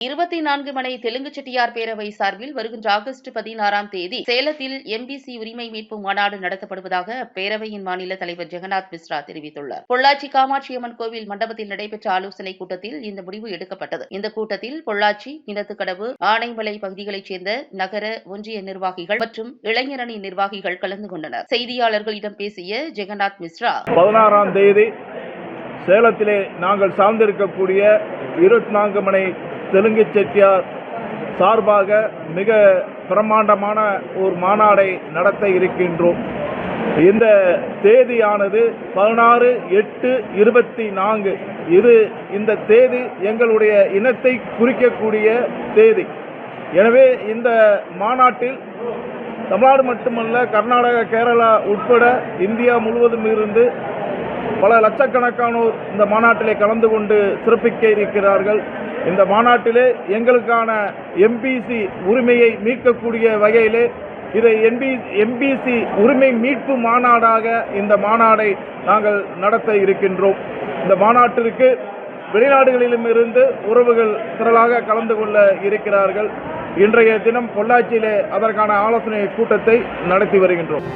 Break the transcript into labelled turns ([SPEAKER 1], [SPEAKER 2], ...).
[SPEAKER 1] இருபத்தி நான்கு மனை தெலுங்கு செட்டியார் பேரவை சார்பில் வருகின்ற ஆகஸ்ட் பதினாறாம் தேதி சேலத்தில் எம்பிசி உரிமை மீட்பு மாநாடு நடத்தப்படுவதாக பேரவையின் மாநில தலைவர் ஜெகநாத் மிஸ்ரா தெரிவித்துள்ளார். பொள்ளாச்சி காமாட்சியம்மன் கோவில் மண்டபத்தில் நடைபெற்ற ஆலோசனைக் கூட்டத்தில் இந்த முடிவு எடுக்கப்பட்டது. இந்த கூட்டத்தில் பொள்ளாச்சி கிணத்துக்கடவு ஆனைமலை பகுதிகளைச் சேர்ந்த நகர ஒன்றிய நிர்வாகிகள் மற்றும் இளைஞரணி நிர்வாகிகள் கலந்து கொண்டனர். செய்தியாளர்களிடம் பேசிய ஜெகநாத் மிஸ்ரா
[SPEAKER 2] பதினாறாம் தேதி சேலத்திலே நாங்கள் சார்ந்திருக்கக்கூடிய இருபத்தி நான்கு மணி தெலுங்கு செட்டியார் சார்பாக மிக பிரம்மாண்டமான ஒரு மாநாடை நடத்த இருக்கின்றோம். இந்த தேதியானது பதினாறு எட்டு இருபத்தி நான்கு. இது இந்த தேதி எங்களுடைய இனத்தை குறிக்கக்கூடிய தேதி. எனவே இந்த மாநாட்டில் தமிழ்நாடு மட்டுமல்ல கர்நாடகா கேரளா உட்பட இந்தியா முழுவதும் இருந்து பல லட்சக்கணக்கானோர் இந்த மாநாட்டிலே கலந்து கொண்டு சிறப்பிக்க இருக்கிறார்கள். இந்த மாநாட்டிலே எங்களுக்கான எம்பிசி உரிமையை மீட்கக்கூடிய வகையிலே இதை எம்பி எம்பிசி உரிமை மீட்பு மாநாடாக இந்த மாநாடை நாங்கள் நடத்த இருக்கின்றோம். இந்த மாநாட்டிற்கு வெளிநாடுகளிலும் இருந்து உறவுகள் திரளாக கலந்து கொள்ள இருக்கிறார்கள். இன்றைய தினம் பொள்ளாச்சியிலே அதற்கான ஆலோசனை கூட்டத்தை நடத்தி வருகின்றோம்.